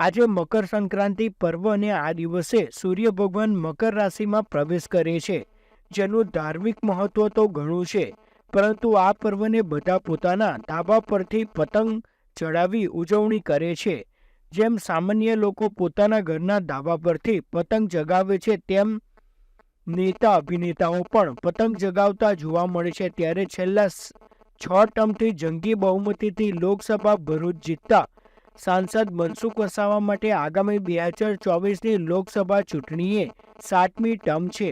આજે મકર સંક્રાંતિ પર્વ અને આ દિવસે સૂર્ય ભગવાન મકર રાશિમાં પ્રવેશ કરે છે. જેનું ધાર્મિક મહત્વ તો ઘણું છે, પરંતુ આ પર્વને બધા પોતાના ધાબા પરથી પતંગ ચડાવી ઉજવણી કરે છે. જેમ સામાન્ય લોકો પોતાના ઘરના ધાબા પરથી પતંગ જગાવે છે, તેમ નેતા અભિનેતાઓ પણ પતંગ જગાવતા જોવા મળે છે. ત્યારે છેલ્લા છ ટર્મથી જંગી બહુમતીથી લોકસભા ભરૂચ જીતતા સાંસદ મનસુખ વસાવા માટે આગામી બે હજાર ચોવીસની લોકસભા ચૂંટણીએ સાતમી ટર્મ છે.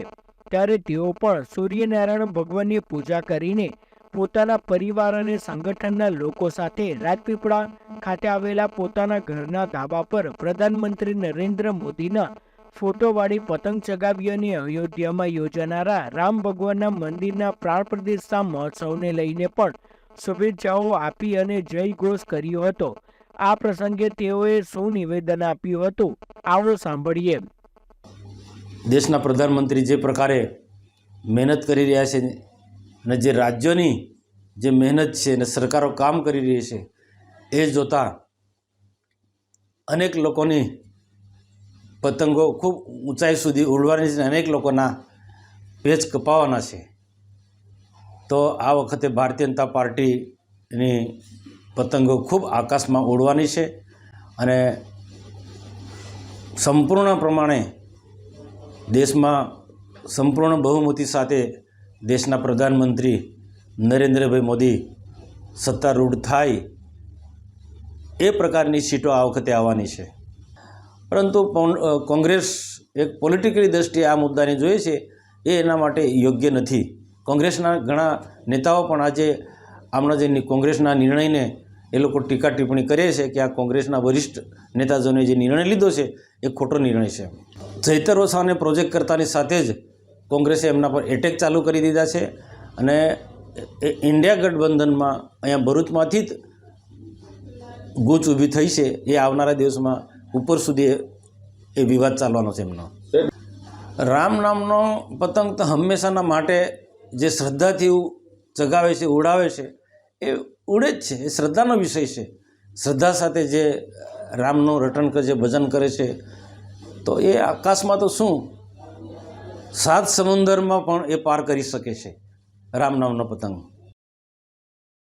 ત્યારે તેઓ પણ સૂર્યનારાયણ ભગવાનની પૂજા કરીને પોતાના પરિવાર અને સંગઠનના લોકો સાથે રાજપીપળા ખાતે આવેલા પોતાના ઘરના ધાબા પર પ્રધાનમંત્રી નરેન્દ્ર મોદીના ફોટોવાળી પતંગ ચગાવી અને અયોધ્યામાં યોજાનારા રામ ભગવાનના મંદિરના પ્રાણ પ્રતિષ્ઠા મહોત્સવને લઈને પણ શુભેચ્છાઓ આપી અને જય ઘોષ કર્યો હતો. આ પ્રસંગે તેઓએ શું નિવેદન આપ્યું હતું? આવો સાંભળીએ. દેશના પ્રધાનમંત્રી જે પ્રકારે મહેનત કરી રહ્યા છે અને જે રાજ્યોની જે મહેનત છે અને સરકારો કામ કરી રહી છે, એ જોતાં અનેક લોકોની પતંગો ખૂબ ઊંચાઈ સુધી ઉડવાની છે અનેક લોકોના પેચ કપાવાના છે. તો આ વખતે ભારતીય જનતા પાર્ટીની પતંગો ખૂબ આકાશમાં ઉડવાની છે અને સંપૂર્ણ પ્રમાણે દેશમાં સંપૂર્ણ બહુમતી સાથે દેશના પ્રધાનમંત્રી નરેન્દ્રભાઈ મોદી સત્તારૂઢ થાય એ પ્રકારની સીટો આ વખતે આવવાની છે. પરંતુ કોંગ્રેસ એક પોલિટિકલી દ્રષ્ટિએ આ મુદ્દાને જોઈએ છે એ એના માટે યોગ્ય નથી. કોંગ્રેસના ઘણા નેતાઓ પણ આજે આમના જે કોંગ્રેસના નિર્ણયને એ લોકો ટીકા ટિપ્પણી કરે છે કે આ કોંગ્રેસના વરિષ્ઠ નેતાજોને જે નિર્ણય લીધો છે, એ ખોટો નિર્ણય છે. જૈતર ઓસાને પ્રોજેક્ટ કરતાની સાથે જ કોંગ્રેસે એમના પર એટેક ચાલુ કરી દીધા છે અને એ ઇન્ડિયા ગઠબંધનમાં અહીંયા ભરૂચમાંથી જ ગૂંચ ઊભી થઈ છે, એ આવનારા દિવસમાં ઉપર સુધી એ- વિવાદ ચાલવાનો છે એમનો. રામ નામનો પતંગ તો હંમેશાના માટે જે શ્રદ્ધાથી ચગાવે છે, ઉડાવે છે એ ઉડે જ છે, એ શ્રદ્ધાનો વિષય છે. શ્રદ્ધા સાથે જે રામનું રટણ કરે છે ભજન કરે છે, તો એ આકાશમાં તો શું? સાત સમુંદરમાં પણ એ પાર કરી શકે છે, રામ નામનો પતંગ.